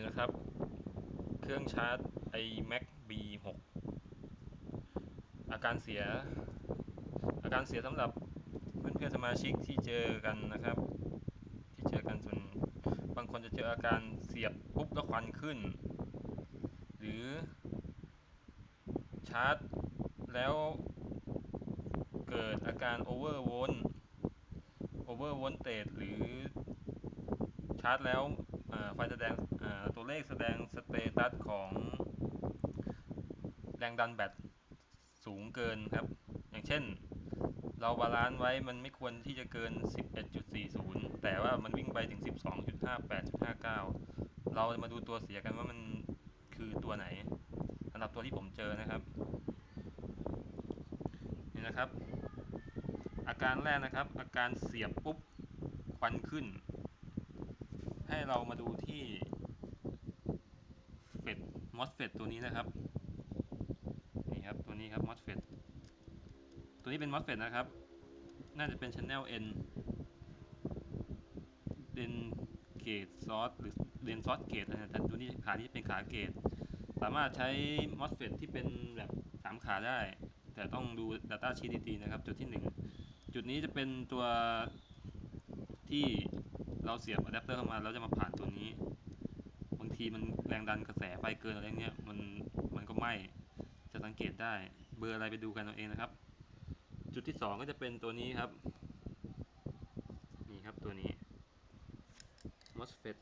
ี่นะครับ เครื่องชาร์จ iMac B6 อาการเสีย อาการเสียสำหรับเพื่อนๆสมาชิกที่เจอกันนะครับ ที่เจอกันส่วนบางคนจะเจออาการเสียบปุ๊บแล้วควันขึ้น หรือชาร์จแล้วเกิดอาการโอเวอร์โวลต์โอเวอร์โวลต์เตหรือชาร์จแล้ว ไฟแสดงตัวเลขแสดงสเตตัสของแรงดันแบตสูงเกินครับ อย่างเช่น เราบาลานซ์ไว้มันไม่ควรที่จะเกิน 11.40 แต่ว่ามันวิ่งไปถึง 12.58.59 เรามาดูตัวเสียกันว่ามันคือตัวไหนสำหรับตัวที่ผมเจอนะครับนี่นะครับ อาการแรกนะครับ อาการเสียบปุ๊บควันขึ้น ให้เรามาดูที่เฟดมอสเฟดตัวนี้นะครับนี่ครับตัวนี้ครับมอสเฟดตัวนี้เป็นมอสเฟดนะครับ น่าจะเป็น Channel N เดนเกตซอสหรือเดนซอสเกตนะแต่ตัวนี้ขาที่เป็นขาเกตสามารถใช้มอสเฟดที่เป็นแบบสามขาได้ แต่ต้องดู Data Sheet ดีๆนะครับ จุดที่ 1 จุดนี้จะเป็นตัวที่ เราเสียบอะแดปเตอร์เข้ามาแล้วจะมาผ่านตัวนี้ บางทีมันแรงดันกระแสไฟเกินอะไรเงี้ยมันมันก็ไหม้จะสังเกตได้เบอร์อะไรไปดูกันเอาเองนะครับ จุดที่ 2 ก็จะเป็นตัวนี้ครับนี่ครับตัวนี้ MOSFET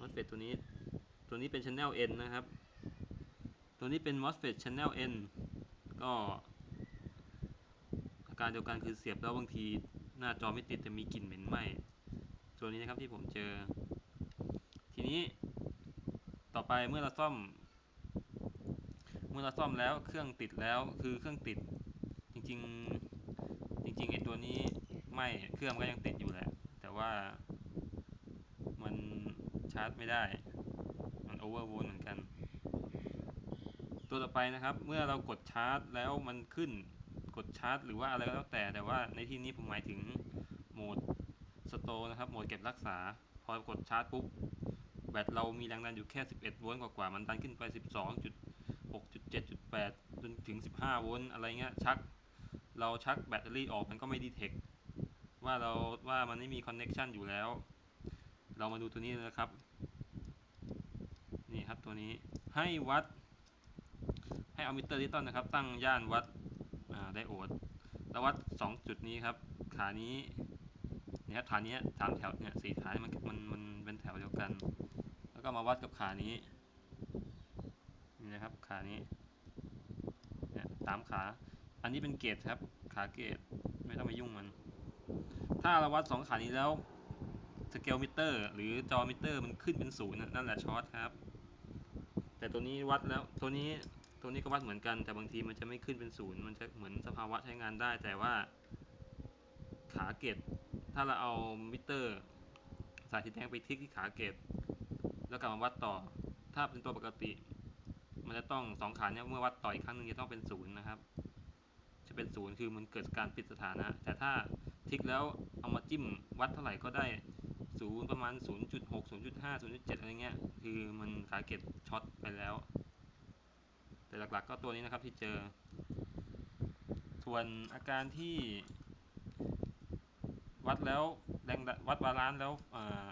MOSFET ตัวนี้ ตัวนี้เป็น Channel N นะครับ ตัวนี้เป็น MOSFET Channel N ก็ อาการเดียวกันคือเสียบแล้วบางทีหน้าจอไม่ติดจะมีกลิ่นเหม็นไหม้ ตัวนี้นะครับที่ผมเจอ ทีนี้ต่อไปเมื่อเราซ่อม เมื่อเราซ่อมแล้วเครื่องติดแล้วคือเครื่องติด จริงๆ จริงๆไอตัวนี้ไม่เครื่องก็ยังติดอยู่แหละ แต่ว่ามันชาร์จไม่ได้ มันโอเวอร์โวลต์เหมือนกัน ตัวต่อไปนะครับ เมื่อเรากดชาร์จแล้วมันขึ้นกดชาร์จหรือว่าอะไรก็แล้วแต่แต่ว่าในที่นี้ผมหมายถึงโหมด สโตนะครับโหมดเก็บรักษา พอกดชาร์จปุ๊บ แบตเรามีแรงดันอยู่แค่ 11 โวลต์กว่าๆมันดันขึ้นไป 12.6.7.8 จนถึง 15 โวลต์อะไรเงี้ยชัก เราชักแบตเตอรี่ออกมันก็ไม่ดีเทคว่าเราว่ามันไม่มีคอนเน็ชันอยู่แล้ว เรามาดูตัวนี้นะครับ นี่ครับตัวนี้ให้วัด ให้เอามิเตอร์ดิจิตอลนะครับ ตั้งย่านวัดไดโอดแล้ววัด 2 จุดนี้ครับ ขานี้ เนี่ยขานี้สามแถวเนี่ยสี่ขามันมันมันเป็นแถวเดียวกัน แล้วก็มาวัดกับขานี้นี่นะครับขานี้เนี่ยสามขา อันนี้เป็นเกตครับ ขาเกตไม่ต้องไปยุ่งมัน ถ้าเราวัดสองขานี้แล้วสเกลมิเตอร์หรือจอมิเตอร์มันขึ้นเป็นศูนย์นั่นแหละช็อตครับ แต่ตัวนี้วัดแล้วตัวนี้ตัวนี้ก็วัดเหมือนกันแต่บางทีมันจะไม่ขึ้นเป็นศูนย์มันจะเหมือนสภาวะใช้งานได้ แต่ว่าขาเกต ถ้าเราเอามิเตอร์ สายสีแดงไปทิกที่ขาเกตแล้วกลับมาวัดต่อ ถ้าเป็นตัวปกติ มันจะต้องสองขาเนี่ยเมื่อวัดต่ออีกครั้งหนึ่งจะต้องเป็นศูนย์นะครับ จะเป็นศูนย์คือมันเกิดการปิดสถานะ แต่ถ้าทิกแล้วเอามาจิ้มวัดเท่าไหร่ก็ได้ศูนย์ประมาณ 0.6 0.5 0.7 อะไรเงี้ย คือมันขาเกตช็อตไปแล้ว แต่หลักๆก็ตัวนี้นะครับที่เจอ ส่วนอาการที่ วัดแล้วแรงวัดบาลานซ์แล้ว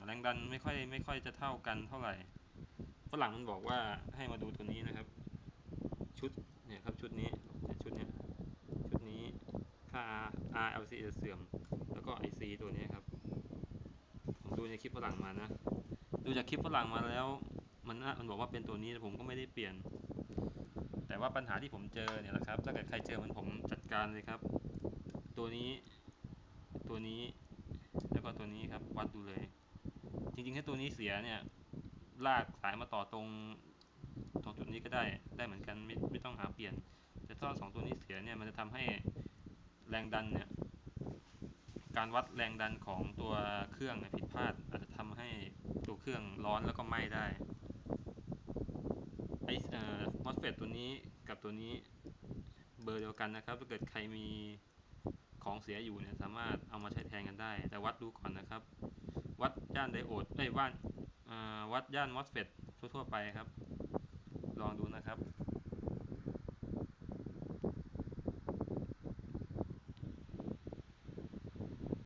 แรงดันไม่ค่อยไม่ค่อยจะเท่ากันเท่าไหร่ฝรั่งมันบอกว่าให้มาดูตัวนี้นะครับ ชุดเนี่ยครับชุดนี้ชุดนี้ชุดนี้ค่า RLC จะเสื่อม แล้วก็ IC ตัวนี้ครับ ผมดูในคลิปฝรั่งมานะ ดูจากคลิปฝรั่งมาแล้ว มันมันบอกว่าเป็นตัวนี้แต่ผมก็ไม่ได้เปลี่ยน แต่ว่าปัญหาที่ผมเจอเนี่ยแหละครับ ถ้าเกิดใครเจอเหมือนผมจัดการเลยครับ ตัวนี้ตัวนี้ แล้วก็ตัวนี้ครับ วัดดูเลย จริงๆ ถ้าตัวนี้เสียเนี่ย ลากสายมาต่อตรงตรงจุดนี้ก็ได้ ได้เหมือนกันไม่ไม่ต้องหาเปลี่ยน แต่ถ้าสองตัวนี้เสียเนี่ย มันจะทำให้แรงดันเนี่ย การวัดแรงดันของตัวเครื่องผิดพลาด อาจจะทำให้ตัวเครื่องร้อนแล้วก็ไหม้ได้ไอ้เอ่อมอสเฟตตัวนี้กับตัวนี้เบอร์เดียวกันนะครับ ถ้าเกิดใครมี ของเสียอยู่เนี่ยสามารถเอามาใช้แทนกันได้ แต่วัดดูก่อนนะครับ วัดย่านไดโอดเอ้ยว่านวัดย่านมอสเฟตทั่วๆไปครับ ลองดูนะครับ